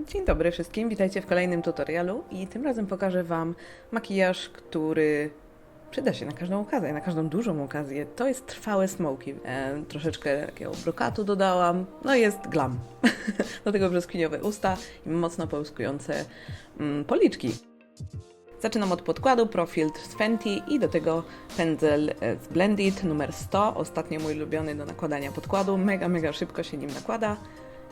Dzień dobry wszystkim, witajcie w kolejnym tutorialu i tym razem pokażę Wam makijaż, który przyda się na każdą okazję, na każdą dużą okazję. To jest trwałe smoki. E, troszeczkę takiego brokatu dodałam, no jest glam. Do tego brzoskwiniowe usta i mocno połyskujące mm, policzki. Zaczynam od podkładu Profiltr z Fenty i do tego pędzel e, z Blended numer 100, ostatnio mój ulubiony do nakładania podkładu. Mega, mega szybko się nim nakłada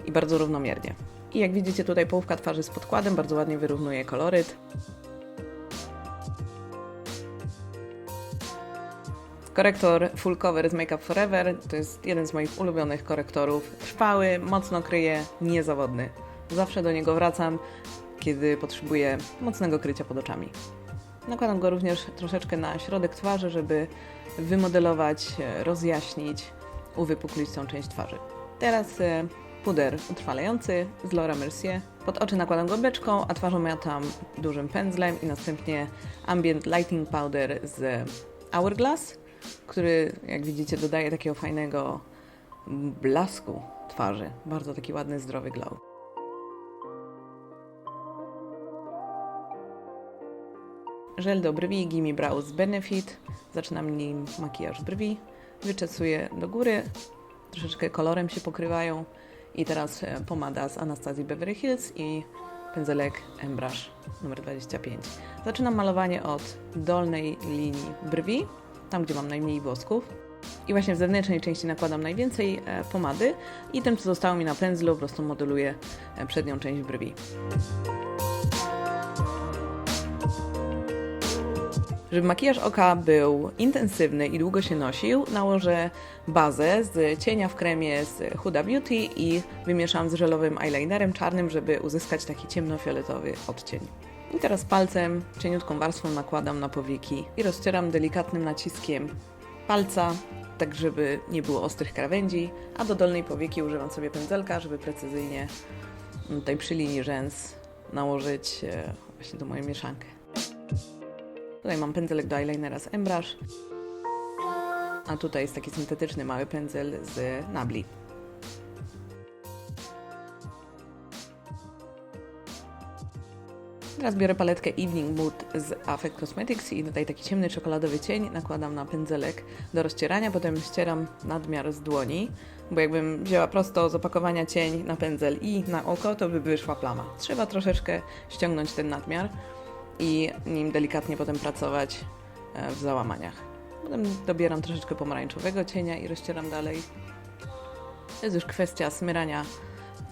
i bardzo równomiernie. I jak widzicie tutaj połówka twarzy z podkładem bardzo ładnie wyrównuje koloryt. Korektor Full Cover z Make Up Forever to jest jeden z moich ulubionych korektorów. Trwały, mocno kryje, niezawodny. Zawsze do niego wracam, kiedy potrzebuję mocnego krycia pod oczami. Nakładam go również troszeczkę na środek twarzy, żeby wymodelować, rozjaśnić, uwypuklić tą część twarzy. Teraz e, puder utrwalający z Laura Mercier. Pod oczy nakładam go beczką, a twarzą miatam dużym pędzlem i następnie Ambient Lighting Powder z Hourglass, który jak widzicie dodaje takiego fajnego blasku twarzy. Bardzo taki ładny, zdrowy glow. Żel do brwi Gimme Brows Benefit. Zaczynam nim makijaż brwi. Wyczesuję do góry. Troszeczkę kolorem się pokrywają. I teraz e, pomada z Anastazji Beverly Hills i pędzelek Embrush numer 25. Zaczynam malowanie od dolnej linii brwi, tam gdzie mam najmniej włosków. I właśnie w zewnętrznej części nakładam najwięcej e, pomady i tym, co zostało mi na pędzlu, po prostu modeluję e, przednią część brwi. Żeby makijaż oka był intensywny i długo się nosił, nałożę bazę z cienia w kremie z Huda Beauty i wymieszam z żelowym eyelinerem czarnym, żeby uzyskać taki ciemnofioletowy odcień. I teraz palcem, cieniutką warstwą nakładam na powieki i rozcieram delikatnym naciskiem palca, tak żeby nie było ostrych krawędzi, a do dolnej powieki używam sobie pędzelka, żeby precyzyjnie tutaj przy linii rzęs nałożyć e, właśnie tą moją mieszankę. Tutaj mam pędzelek do eyelinera z Embrush, a tutaj jest taki syntetyczny mały pędzel z Nabli. Teraz biorę paletkę Evening Mood z Affect Cosmetics i tutaj taki ciemny czekoladowy cień nakładam na pędzelek do rozcierania, potem ścieram nadmiar z dłoni, bo jakbym wzięła prosto z opakowania cień na pędzel i na oko, to by wyszła plama. Trzeba troszeczkę ściągnąć ten nadmiar i nim delikatnie potem pracować e, w załamaniach. Potem dobieram troszeczkę pomarańczowego cienia i rozcieram dalej. To jest już kwestia smyrania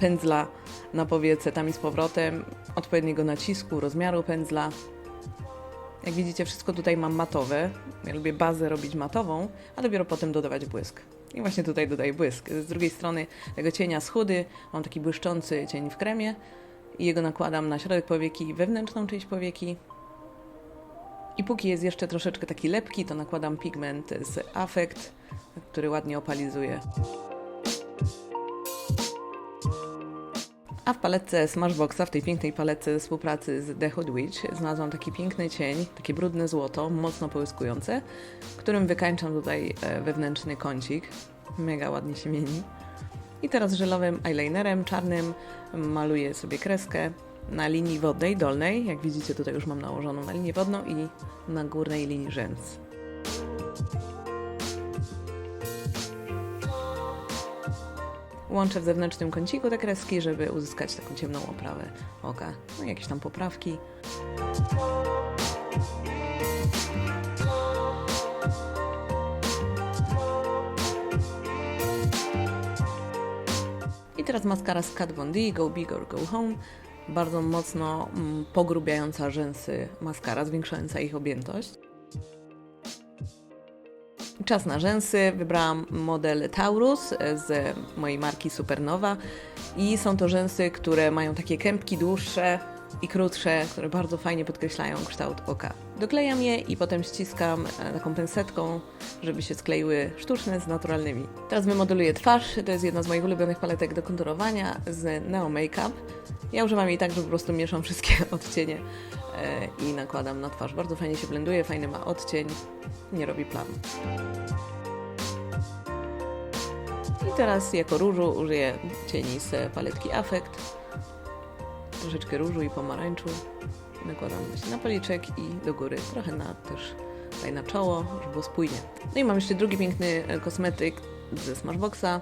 pędzla na powiece tam i z powrotem, odpowiedniego nacisku, rozmiaru pędzla. Jak widzicie, wszystko tutaj mam matowe. Ja lubię bazę robić matową, a dopiero potem dodawać błysk. I właśnie tutaj dodaję błysk. Z drugiej strony tego cienia z chudy mam taki błyszczący cień w kremie i jego nakładam na środek powieki i wewnętrzną część powieki. I póki jest jeszcze troszeczkę taki lepki, to nakładam pigment z Affect, który ładnie opalizuje. A w paletce Smashboxa, w tej pięknej paletce współpracy z The Hood Witch, znalazłam taki piękny cień, takie brudne złoto, mocno połyskujące, którym wykańczam tutaj e, wewnętrzny kącik. Mega ładnie się mieni. I teraz żelowym eyelinerem czarnym maluję sobie kreskę na linii wodnej, dolnej. Jak widzicie, tutaj już mam nałożoną na linię wodną i na górnej linii rzęs. Łączę w zewnętrznym kąciku te kreski, żeby uzyskać taką ciemną oprawę oka. No jakieś tam poprawki. I teraz maskara z Kat Von D, Go Big or Go Home. Bardzo mocno mm, pogrubiająca rzęsy maskara, zwiększająca ich objętość. Czas na rzęsy. Wybrałam model Taurus z mojej marki Supernowa i są to rzęsy, które mają takie kępki dłuższe i krótsze, które bardzo fajnie podkreślają kształt oka. Doklejam je i potem ściskam e, taką pensetką, żeby się skleiły sztuczne z naturalnymi. Teraz wymodeluję twarz. To jest jedna z moich ulubionych paletek do konturowania z Neo Makeup. Ja używam jej tak, że po prostu mieszam wszystkie odcienie e, i nakładam na twarz. Bardzo fajnie się blenduje, fajny ma odcień, nie robi plam. I teraz jako różu użyję cieni z paletki Affect. Troszeczkę różu i pomarańczu. Nakładam na policzek i do góry, trochę na też tutaj na czoło, żeby było spójnie. No i mam jeszcze drugi piękny e, kosmetyk ze Smashboxa,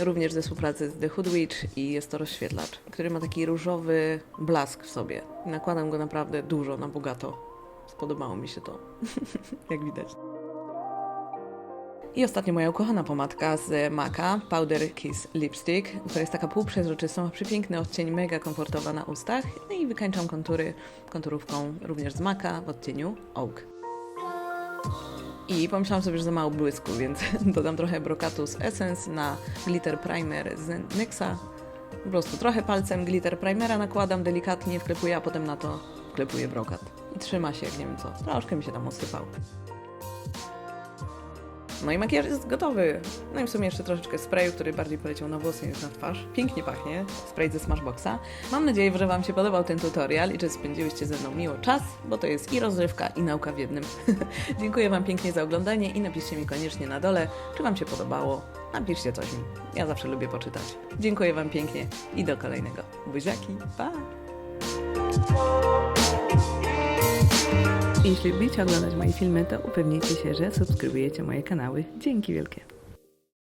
również ze współpracy z The Hood Witch i jest to rozświetlacz, który ma taki różowy blask w sobie. Nakładam go naprawdę dużo, na bogato. Spodobało mi się to, jak widać. I ostatnio moja ukochana pomadka z Maca, Powder Kiss Lipstick. To jest taka półprzezroczysta, ma przepiękny odcień, mega komfortowa na ustach. No i wykańczam kontury konturówką również z Maca w odcieniu Oak. I pomyślałam sobie, że za mało błysku, więc dodam trochę brokatu z Essence na glitter primer z NYXa. Po prostu trochę palcem glitter primera nakładam delikatnie, wklepuję, a potem na to wklepuję brokat. I trzyma się jak nie wiem co. Troszkę mi się tam osypał. No i makijaż jest gotowy. No i w sumie jeszcze troszeczkę sprayu, który bardziej poleciał na włosy niż na twarz. Pięknie pachnie, spray ze Smashboxa. Mam nadzieję, że Wam się podobał ten tutorial i że spędziłyście ze mną miło czas, bo to jest i rozrywka, i nauka w jednym. Dziękuję Wam pięknie za oglądanie i napiszcie mi koniecznie na dole, czy Wam się podobało. Napiszcie coś mi. Ja zawsze lubię poczytać. Dziękuję Wam pięknie i do kolejnego. Buziaki, pa! Jeśli lubicie oglądać moje filmy, to upewnijcie się, że subskrybujecie moje kanały. Dzięki wielkie.